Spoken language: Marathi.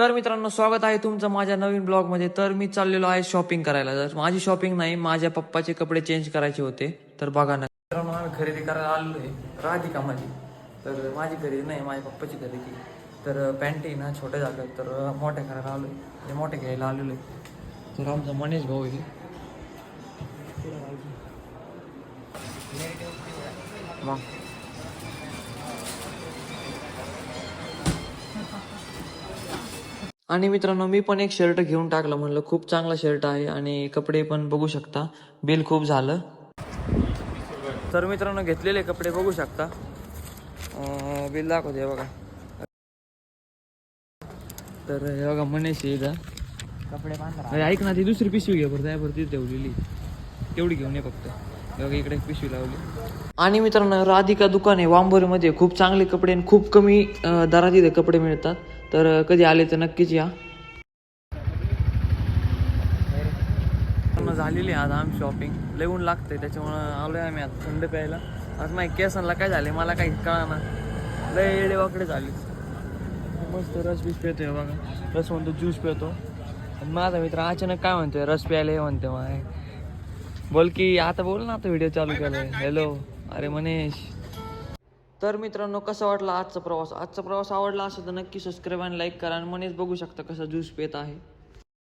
तर मित्रांनो स्वागत आहे तुमचं माझ्या नवीन ब्लॉगमध्ये. तर मी चाललेलो आहे शॉपिंग करायला. तर माझी शॉपिंग नाही माझ्या पप्पाचे कपडे चेंज करायचे होते तर बघा ना. मित्रांनो आम्ही खरेदी करायला आलेलो आहे राधिका माझी तर माझी खरेदी नाही माझ्या पप्पाची खरेदी तर पॅन्ट आहे ना छोट्या झाल्या तर मोठ्या करायला आलो आहे म्हणजे ते मोठ्या घ्यायला आलेलो आहे. तर आमचा मनीष भाऊ आहे. मग आणि मित्रांनो मी पण एक शर्ट घेऊन टाकलं. म्हणलं खूप चांगला शर्ट आहे आणि कपडे पण बघू शकता. बिल खूप झालं. तर मित्रांनो घेतलेले कपडे बघू शकता. बिल दाखवते बघा. तर हे बघा आहे इथं. कपडे ऐक ना ती दुसरी पिशवी घे बरं. त्यावर ती ठेवलेली. तेवढी घेऊन ये फक्त. इकडे पिशवी लावली. आणि मित्रांनो राधिका दुकान आहे वांबोरीमध्ये. खूप चांगले कपडे आणि खूप कमी अं, दरात इथे कपडे मिळतात. तर अं, कधी आले तर नक्कीच या. पूर्ण झालेली आहे आज आम शॉपिंग लय ऊन लागतंय त्याच्यामुळं आलोय आम्ही आता थंड प्यायला. आज माझ्या केसांना काय झाले मला काही कळा लय येडे वाकडे झाले. मस्त रस बीस पितोय बघा. रस म्हणतो ज्यूस पितो आणि माझा मित्र अचानक काय म्हणतोय रस प्यायला ये म्हणते माय. बोल की आता बोल ना आता व्हिडिओ चालू केलाय हॅलो अरे मनीष. तर मित्रांनो कसा वाटला आजचा प्रवास? आजचा प्रवास आवडला असेल तर नक्की सबस्क्राईब आणि लाईक करा आणि मनीष बघू शकता कसा ज्यूस पित आहे.